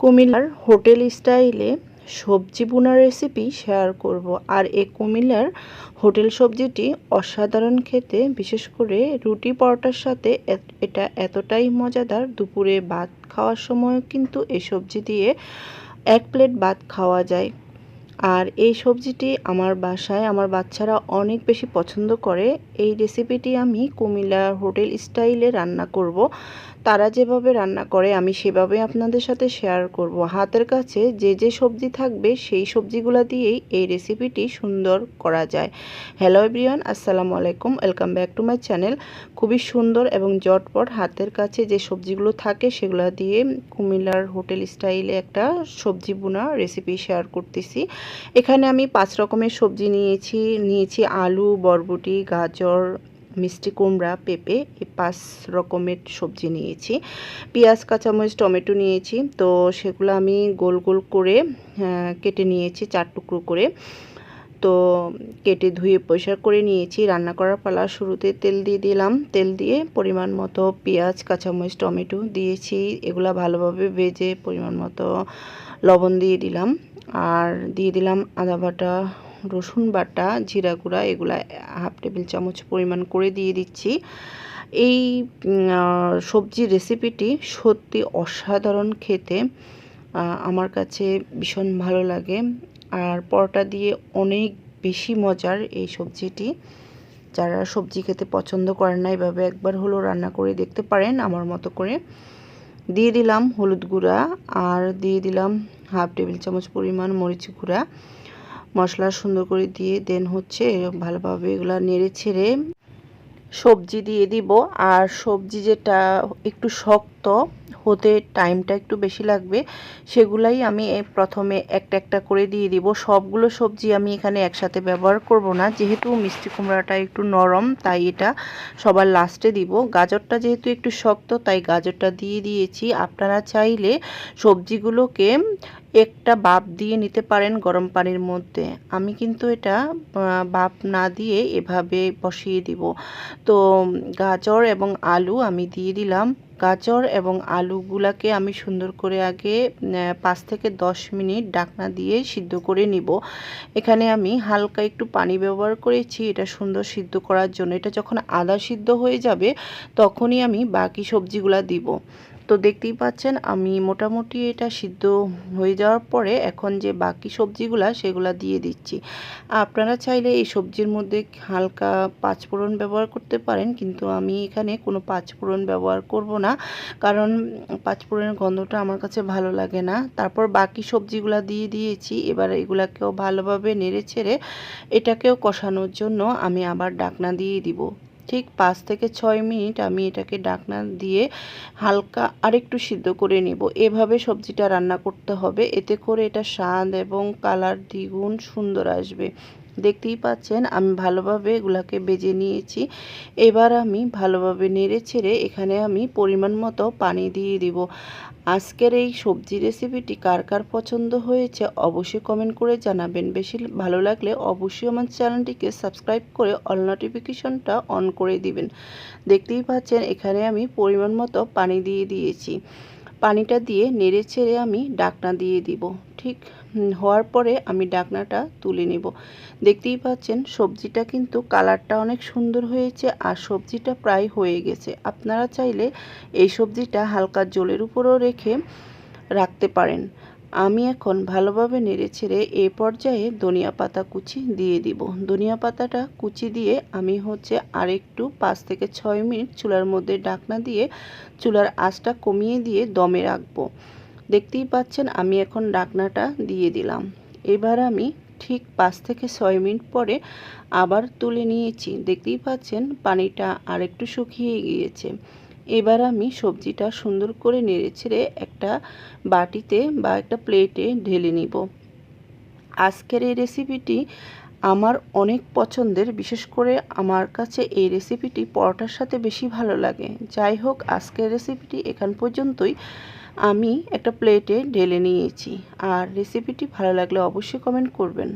কুমিল্লার হোটেল স্টাইলে সবজি বোনা রেসিপি শেয়ার করব। আর এই কুমিল্লার হোটেল সবজিটি অসাধারণ খেতে, বিশেষ করে রুটি পরোটার সাথে এটা এতটাই মজাদার। দুপুরে ভাত খাওয়ার সময় কিন্তু এই সবজি দিয়ে এক প্লেট ভাত খাওয়া যায়। আর এই সবজিটি আমার বাসায়, আমার বাচ্চারা অনেক বেশি পছন্দ করে। এই রেসিপিটি আমি কুমিল্লা হোটেল স্টাইলে রান্না করব। তারা যেভাবে রান্না করে, আমি সেভাবে আপনাদের সাথে শেয়ার করব। হাতের কাছে যে যে সবজি থাকবে, সেই সবজিগুলো দিয়েই এই রেসিপিটি সুন্দর করা যায়। হ্যালো এভরিওয়ান আসসালামু আলাইকুম। Welcome back to my channel খুবই সুন্দর এবং জটপট হাতের কাছে যে সবজিগুলো থাকে, সেগুলো দিয়ে কুমিল্লার হোটেল স্টাইলে একটা সবজি বোনা রেসিপি শেয়ার করতেছি। এখানে আমি পাঁচ রকমের সবজি নিয়েছি নিয়েছি আলু, বরবটি, গাজর, মিষ্টি কুমড়া, পেঁপে, এই পাঁচ রকমের সবজি নিয়েছি। পেঁয়াজ, কাঁচামরিচ, টমেটো নিয়েছি। তো সেগুলো আমি গোল গোল করে কেটে নিয়েছি চার টুকরো করে। তো কেটে ধুয়ে পরিষ্কার করে নিয়েছি। রান্না করার পালা শুরুতে তেল দিয়ে দিলাম। তেল দিয়ে পরিমাণ মতো পেঁয়াজ, কাঁচামরিচ, টমেটো দিয়েছি। এগুলা ভালোভাবে ভেজে পরিমাণ মতো লবণ দিয়ে দিলাম। আর দিয়ে দিলাম আদা বাটা, রসুন বাটা, জিরা গুঁড়া, এগুলা হাফ টেবিল চামচ পরিমাণ করে দিয়ে দিচ্ছি। এই সবজি রেসিপিটি সত্যি অসাধারণ খেতে আমার কাছে ভীষণ ভালো লাগে। আর পরোটা দিয়ে অনেক বেশি মজার এই সবজিটি। যারা সবজি খেতে পছন্দ করেন না, এভাবে একবার হলো রান্না করে দেখতে পারেন আমার মতো করে। দিয়ে দিলাম হলুদ গুঁড়া আর দিয়ে দিলাম হাফ টেবিল চামচ পরিমাণ মরিচ গুঁড়া। মশলা সুন্দর করে দিয়ে দেন হচ্ছে, ভালোভাবে এগুলো নেড়ে ছেড়ে সবজি দিয়ে দিব। আর সবজি যেটা একটু শক্ত, হতে টাইমটা একটু বেশি লাগবে, সেগুলাই আমি প্রথমে একটা একটা করে দিয়ে দিব। সবগুলো সবজি আমি এখানে একসাথে ব্যবহার করব না। যেহেতু মিষ্টি কুমড়াটা একটু নরম, তাই এটা সবার লাস্টে দিব। গাজরটা যেহেতু একটু শক্ত, তাই গাজরটা দিয়ে দিয়েছি। আপনারা চাইলে সবজিগুলোকে একটা বাপ দিয়ে নিতে পারেন গরম পানির মধ্যে। আমি কিন্তু এটা বাপ না দিয়ে এভাবে বসিয়ে দিব। তো গাজর এবং আলু আমি দিয়ে দিলাম। গাজর এবং আলুগুলাকে আমি সুন্দর করে আগে পাঁচ থেকে দশ মিনিট ডাকনা দিয়ে সিদ্ধ করে নিব। এখানে আমি হালকা একটু পানি ব্যবহার করেছি এটা সুন্দর সিদ্ধ করার জন্য। এটা যখন আদা সিদ্ধ হয়ে যাবে, তখনই আমি বাকি সবজিগুলা দিব। তো দেখতেই পাচ্ছেন, আমি মোটামুটি এটা সিদ্ধ হয়ে যাওয়ার পরে এখন যে বাকি সবজিগুলা সেগুলা দিয়ে দিচ্ছি। আপনারা চাইলে এই সবজির মধ্যে হালকা পাঁচফোড়ন ব্যবহার করতে পারেন, কিন্তু আমি এখানে কোনো পাঁচফোড়ন ব্যবহার করব না, কারণ পাঁচফোড়নের গন্ধটা আমার কাছে ভালো লাগে না। তারপর বাকি সবজিগুলা দিয়ে দিয়েছি, এবার এগুলাকেও ভালোভাবে নেড়ে ছেড়ে এটাকেও কষানোর জন্য আমি আবার ডাকনা দিয়ে দিব। ঠিক পাঁচ থেকে ছয় মিনিট আমি এটাকে ডাকনা দিয়ে হালকা আরেকটু সিদ্ধ করে নেব। এভাবে সবজিটা রান্না করতে হবে। এতে করে এটা স্বাদ এবং কালার দ্বিগুণ সুন্দর আসবে। দেখতেই পাচ্ছেন, আমি ভালোভাবে এগুলাকে বেজে নিয়েছি। এবার আমি ভালোভাবে নেড়ে ছেড়ে এখানে আমি পরিমাণ মতো পানি দিয়ে দিব। আজকের এই সবজি রেসিপিটি কার কার পছন্দ হয়েছে অবশ্যই কমেন্ট করে জানাবেন। বেশি ভালো লাগলে অবশ্যই আমার চ্যানেলটিকে সাবস্ক্রাইব করে অল নোটিফিকেশনটা অন করে দিবেন। দেখতেই পাচ্ছেন, এখানে আমি পরিমাণ মতো পানি দিয়ে দিয়েছি। পানিটা দিয়ে নেড়ে ছেড়ে আমি ডাকনা দিয়ে দিব। ঠিক হওয়ার পরে আমি ডাকনাটা তুলে নেব। দেখতেই পাচ্ছেন সবজিটা কিন্তু কালারটা অনেক সুন্দর হয়েছে আর সবজিটা প্রায় হয়ে গেছে। আপনারা চাইলে এই সবজিটা হালকা জলের উপরও রেখে রাখতে পারেন। আমি এখন ভালোভাবে নেড়ে ছেড়ে এ পর্যায়ে ধনিয়া পাতা কুচি দিয়ে দিব। ধনিয়া পাতাটা কুচি দিয়ে আমি হচ্ছে আরেকটু পাঁচ থেকে ছয় মিনিট চুলার মধ্যে ডাকনা দিয়ে চুলার আঁচটা কমিয়ে দিয়ে দমে রাখব। দেখতেই পাচ্ছেন আমি এখন ডাকনাটা দিয়ে দিলাম। এবার আমি ঠিক পাঁচ থেকে ছয় মিনিট পরে আবার তুলে নিয়েছি। দেখতেই পাচ্ছেন পানিটা আরেকটু শুকিয়ে গিয়েছে। এবার আমি সবজিটা সুন্দর করে নেড়েছেড়ে একটা বাটিতে বা একটা প্লেটে ঢেলে নিব। আজকের এই রেসিপিটি আমার অনেক পছন্দের, বিশেষ করে আমার কাছে এই রেসিপিটি পরোটার সাথে বেশি ভালো লাগে। যাই হোক, আজকের রেসিপিটি এখান পর্যন্তই। আমি একটা প্লেটে ঢেলে নিয়েছি। আর রেসিপিটি ভালো লাগলে অবশ্যই কমেন্ট করবেন।